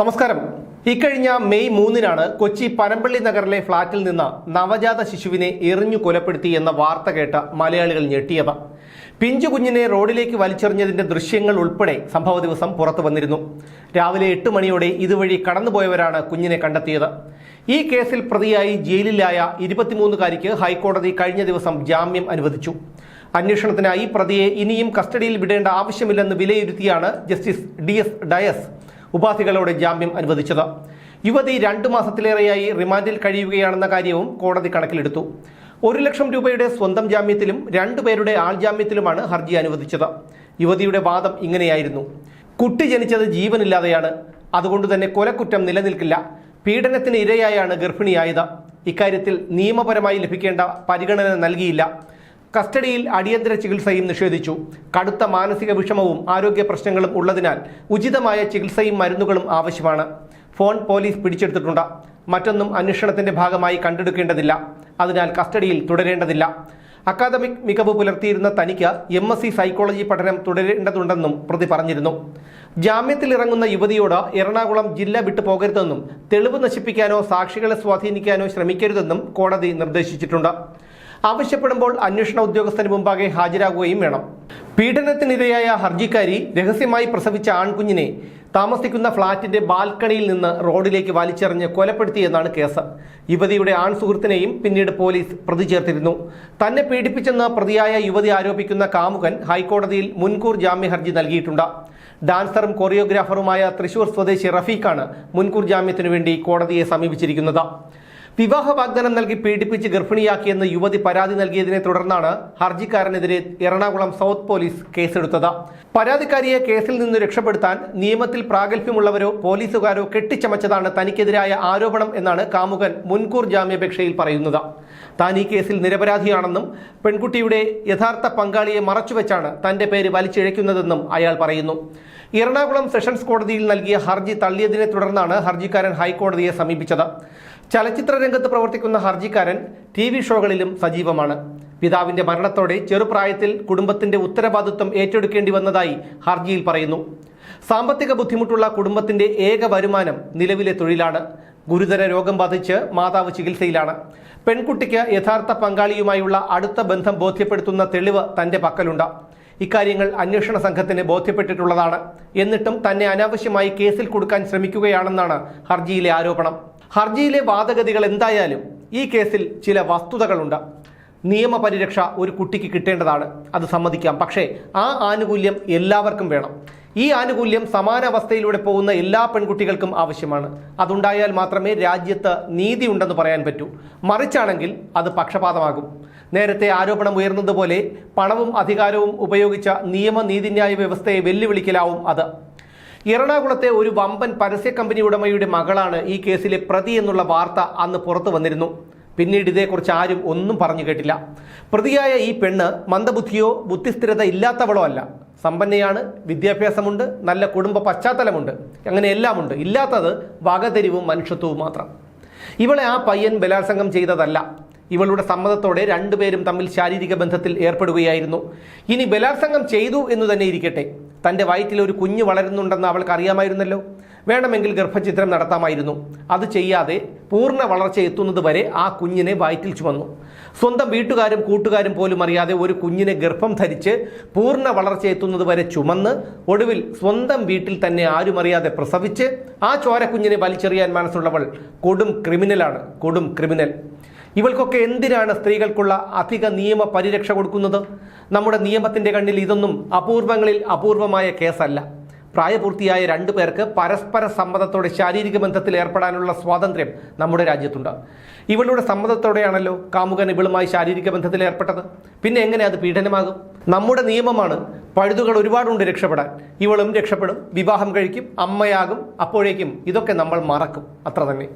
നമസ്കാരം. ഇക്കഴിഞ്ഞ മെയ് മൂന്നിനാണ് കൊച്ചി പനമ്പള്ളി നഗറിലെ ഫ്ളാറ്റിൽ നിന്ന് നവജാത ശിശുവിനെ എറിഞ്ഞു കൊലപ്പെടുത്തി എന്ന വാർത്ത കേട്ട മലയാളികൾ ഞെട്ടിയത് പിഞ്ചു കുഞ്ഞിനെ റോഡിലേക്ക് വലിച്ചെറിഞ്ഞതിന്റെ ദൃശ്യങ്ങൾ ഉൾപ്പെടെ സംഭവ ദിവസം പുറത്തു വന്നിരുന്നു. രാവിലെ എട്ട് മണിയോടെ ഇതുവഴി കടന്നുപോയവരാണ് കുഞ്ഞിനെ കണ്ടെത്തിയത്. ഈ കേസിൽ പ്രതിയായി ജയിലിലായ ഇരുപത്തിമൂന്നുകാരിക്ക് ഹൈക്കോടതി കഴിഞ്ഞ ദിവസം ജാമ്യം അനുവദിച്ചു. അന്വേഷണത്തിനായി പ്രതിയെ ഇനിയും കസ്റ്റഡിയിൽ വിടേണ്ട ആവശ്യമില്ലെന്ന് വിലയിരുത്തിയാണ് ജസ്റ്റിസ് ഡി എസ് ഡയസ്. ഉപാധികളോട് ജാമ്യം അനുവദിച്ചത്. യുവതി രണ്ടു മാസത്തിലേറെയായി റിമാൻഡിൽ കഴിയുകയാണെന്ന കാര്യവും കോടതി കണക്കിലെടുത്തു. ഒരു ലക്ഷം രൂപയുടെ സ്വന്തം ജാമ്യത്തിലും രണ്ടുപേരുടെ ആൾജാമ്യത്തിലുമാണ് ഹർജി അനുവദിച്ചത്. യുവതിയുടെ വാദം ഇങ്ങനെയായിരുന്നു. കുട്ടി ജനിച്ചത് ജീവനില്ലാതെയാണ്. അതുകൊണ്ട് തന്നെ കൊലക്കുറ്റം നിലനിൽക്കില്ല. പീഡനത്തിന് ഇരയായാണ് ഗർഭിണിയായത്. ഇക്കാര്യത്തിൽ നിയമപരമായി ലഭിക്കേണ്ട പരിഗണന നൽകിയില്ല. കസ്റ്റഡിയിൽ അടിയന്തര ചികിത്സയും നിഷേധിച്ചു. കടുത്ത മാനസിക വിഷമവും ആരോഗ്യ പ്രശ്നങ്ങളും ഉള്ളതിനാൽ ഉചിതമായ ചികിത്സയും മരുന്നുകളും ആവശ്യമാണ്. ഫോൺ പോലീസ് പിടിച്ചെടുത്തിട്ടുണ്ട്. മറ്റൊന്നും അന്വേഷണത്തിന്റെ ഭാഗമായി കണ്ടെടുക്കേണ്ടതില്ല. അതിനാൽ കസ്റ്റഡിയിൽ തുടരേണ്ടതില്ല. അക്കാദമിക് മികവ് പുലർത്തിയിരുന്ന തനിക്ക് എം എസ് സി സൈക്കോളജി പഠനം തുടരേണ്ടതുണ്ടെന്നും പ്രതി പറഞ്ഞിരുന്നു. ജാമ്യത്തിൽ ഇറങ്ങുന്ന യുവതിയോട് എറണാകുളം ജില്ല വിട്ടു പോകരുതെന്നും തെളിവ് നശിപ്പിക്കാനോ സാക്ഷികളെ സ്വാധീനിക്കാനോ ശ്രമിക്കരുതെന്നും കോടതി നിർദ്ദേശിച്ചിട്ടുണ്ട്. ആവശ്യപ്പെടുമ്പോൾ അന്വേഷണ ഉദ്യോഗസ്ഥന് മുമ്പാകെ ഹാജരാകുകയും വേണം. പീഡനത്തിനിരയായ ഹർജിക്കാരി രഹസ്യമായി പ്രസവിച്ച ആൺകുഞ്ഞിനെ താമസിക്കുന്ന ഫ്ളാറ്റിന്റെ ബാൽക്കണിയിൽ നിന്ന് റോഡിലേക്ക് വലിച്ചെറിഞ്ഞ് കൊലപ്പെടുത്തിയെന്നാണ് കേസ്. യുവതിയുടെ ആൺ സുഹൃത്തിനെയും പിന്നീട് പോലീസ് പ്രതി ചേർത്തിരുന്നു. തന്നെ പീഡിപ്പിച്ചെന്ന് പ്രതിയായ യുവതി ആരോപിക്കുന്ന കാമുകൻ ഹൈക്കോടതിയിൽ മുൻകൂർ ജാമ്യ ഹർജി നൽകിയിട്ടുണ്ട്. ഡാൻസറും കൊറിയോഗ്രാഫറുമായ തൃശൂർ സ്വദേശി റഫീഖാണ് മുൻകൂർ ജാമ്യത്തിനു വേണ്ടി കോടതിയെ സമീപിച്ചിരിക്കുന്നത്. വിവാഹ വാഗ്ദാനം നൽകി പീഡിപ്പിച്ച് ഗർഭിണിയാക്കിയെന്ന് യുവതി പരാതി നൽകിയതിനെ തുടർന്നാണ് ഹർജിക്കാരനെതിരെ എറണാകുളം സൗത്ത് പോലീസ് കേസെടുത്തത്. പരാതിക്കാരിയെ കേസിൽ നിന്ന് രക്ഷപ്പെടുത്താൻ നിയമത്തിൽ പ്രാഗൽഭ്യമുള്ളവരോ പോലീസുകാരോ കെട്ടിച്ചമച്ചതാണ് തനിക്കെതിരായ ആരോപണം എന്നാണ് കാമുകൻ മുൻകൂർ ജാമ്യാപേക്ഷയിൽ പറയുന്നത്. താൻ ഈ കേസിൽ നിരപരാധിയാണെന്നും പെൺകുട്ടിയുടെ യഥാർത്ഥ പങ്കാളിയെ മറച്ചുവെച്ചാണ് തന്റെ പേര് വലിച്ചിഴയ്ക്കുന്നതെന്നും അയാൾ പറയുന്നു. എറണാകുളം സെഷൻസ് കോടതിയിൽ നൽകിയ ഹർജി തള്ളിയതിനെ തുടർന്നാണ് ഹർജിക്കാരൻ ഹൈക്കോടതിയെ സമീപിച്ചത്. ചലച്ചിത്ര രംഗത്ത് പ്രവർത്തിക്കുന്ന ഹർജിക്കാരൻ ടി വി ഷോകളിലും സജീവമാണ്. പിതാവിന്റെ മരണത്തോടെ ചെറുപ്രായത്തിൽ കുടുംബത്തിന്റെ ഉത്തരവാദിത്വം ഏറ്റെടുക്കേണ്ടി വന്നതായി ഹർജിയിൽ പറയുന്നു. സാമ്പത്തിക ബുദ്ധിമുട്ടുള്ള കുടുംബത്തിന്റെ ഏക വരുമാനം നിലവിലെ തൊഴിലാണ്. ഗുരുതര രോഗം ബാധിച്ച് മാതാവ് ചികിത്സയിലാണ്. പെൺകുട്ടിക്ക് യഥാർത്ഥ പങ്കാളിയുമായുള്ള അടുത്ത ബന്ധം ബോധ്യപ്പെടുത്തുന്ന തെളിവ് തന്റെ പക്കലുണ്ട്. ഇക്കാര്യങ്ങൾ അന്വേഷണ സംഘത്തിന് ബോധ്യപ്പെട്ടിട്ടുള്ളതാണ്. എന്നിട്ടും തന്നെ അനാവശ്യമായി കേസിൽ കൊടുക്കാൻ ശ്രമിക്കുകയാണെന്നാണ് ഹർജിയിലെ ആരോപണം. ഹർജിയിലെ വാദഗതികൾ എന്തായാലും ഈ കേസിൽ ചില വസ്തുതകളുണ്ട്. നിയമപരിരക്ഷ ഒരു കുട്ടിക്ക് കിട്ടേണ്ടതാണ്. അത് സമ്മതിക്കാം. പക്ഷേ ആ ആനുകൂല്യം എല്ലാവർക്കും വേണം. ഈ ആനുകൂല്യം സമാന അവസ്ഥയിലൂടെ പോകുന്ന എല്ലാ പെൺകുട്ടികൾക്കും ആവശ്യമാണ്. അതുണ്ടായാൽ മാത്രമേ രാജ്യത്ത് നീതി ഉണ്ടെന്ന് പറയാൻ പറ്റൂ. മറിച്ചാണെങ്കിൽ അത് പക്ഷപാതമാകും. നേരത്തെ ആരോപണം ഉയർന്നതുപോലെ പണവും അധികാരവും ഉപയോഗിച്ച നിയമ നീതിന്യായ വ്യവസ്ഥയെ വെല്ലുവിളിക്കലാവും അത്. എറണാകുളത്തെ ഒരു വമ്പൻ പരസ്യ കമ്പനി ഉടമയുടെ മകളാണ് ഈ കേസിലെ പ്രതി എന്നുള്ള വാർത്ത അന്ന് പുറത്തു വന്നിരുന്നു. പിന്നീട് ഇതേക്കുറിച്ച് ആരും ഒന്നും പറഞ്ഞു കേട്ടില്ല. പ്രതിയായ ഈ പെണ്ണ് മന്ദബുദ്ധിയോ ബുദ്ധിസ്ഥിരത ഇല്ലാത്തവളോ അല്ല. സമ്പന്നയാണ് വിദ്യാഭ്യാസമുണ്ട് നല്ല കുടുംബ പശ്ചാത്തലമുണ്ട്. അങ്ങനെ എല്ലാമുണ്ട്. ഇല്ലാത്തത് വകതിരിവും മനുഷ്യത്വവും മാത്രം. ഇവളെ ആ പയ്യൻ ബലാത്സംഗം ചെയ്തതല്ല. ഇവളുടെ സമ്മതത്തോടെ രണ്ടുപേരും തമ്മിൽ ശാരീരിക ബന്ധത്തിൽ ഏർപ്പെടുകയായിരുന്നു. ഇനി ബലാത്സംഗം ചെയ്തു എന്ന് തന്നെ ഇരിക്കട്ടെ. തന്റെ വയറ്റിൽ ഒരു കുഞ്ഞ് വളരുന്നുണ്ടെന്ന് അവൾക്ക് അറിയാമായിരുന്നല്ലോ. വേണമെങ്കിൽ ഗർഭചിത്രം നടത്താമായിരുന്നു. അത് ചെയ്യാതെ പൂർണ വളർച്ച എത്തുന്നത് വരെ ആ കുഞ്ഞിനെ വയറ്റിൽ ചുമന്നു. സ്വന്തം വീട്ടുകാരും കൂട്ടുകാരും പോലും അറിയാതെ ഒരു കുഞ്ഞിനെ ഗർഭം ധരിച്ച് പൂർണ വളർച്ച എത്തുന്നത് വരെ ചുമന്ന് ഒടുവിൽ സ്വന്തം വീട്ടിൽ തന്നെ ആരും അറിയാതെ പ്രസവിച്ച് ആ ചോരക്കുഞ്ഞിനെ വലിച്ചെറിയാൻ മനസ്സുള്ളവൾ കൊടും ക്രിമിനലാണ്. കൊടും ക്രിമിനൽ. ഇവൾക്കൊക്കെ എന്തിനാണ് സ്ത്രീകൾക്കുള്ള അധിക നിയമ പരിരക്ഷ കൊടുക്കുന്നത്? നമ്മുടെ നിയമത്തിന്റെ കണ്ണിൽ ഇതൊന്നും അപൂർവങ്ങളിൽ അപൂർവമായ കേസല്ല. പ്രായപൂർത്തിയായ രണ്ടു പേർക്ക് പരസ്പര സമ്മതത്തോടെ ശാരീരിക ബന്ധത്തിൽ ഏർപ്പെടാനുള്ള സ്വാതന്ത്ര്യം നമ്മുടെ രാജ്യത്തുണ്ട്. ഇവളുടെ സമ്മതത്തോടെയാണല്ലോ കാമുകൻ ഇവളുമായി ശാരീരിക ബന്ധത്തിൽ ഏർപ്പെട്ടത്. പിന്നെ എങ്ങനെ അത് പീഡനമാകും? നമ്മുടെ നിയമമാണ് പഴുതുകൾ ഒരുപാടുണ്ട് രക്ഷപ്പെടാൻ. ഇവളും രക്ഷപ്പെടും വിവാഹം കഴിക്കും അമ്മയാകും അപ്പോഴേക്കും ഇതൊക്കെ നമ്മൾ മറക്കും. അത്ര തന്നെ.